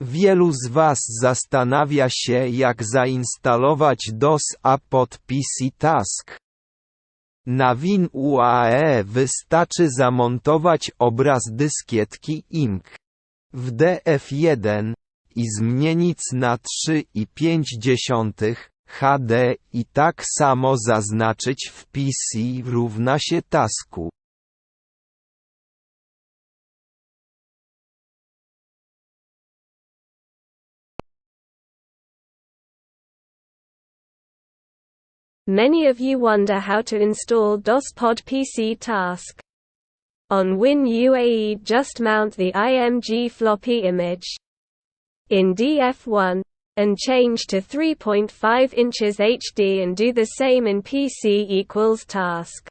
Wielu z Was zastanawia się jak zainstalować DOS A pod PC Task. Na WinUAE wystarczy zamontować obraz dyskietki IMC w DF1 i zmienić na 3,5 HD i tak samo zaznaczyć w PC równa się tasku. Many of you wonder how to install DOSPod PC task. On WinUAE just mount the IMG floppy image in DF1 and change to 3.5 inches HD and do the same in PC equals task.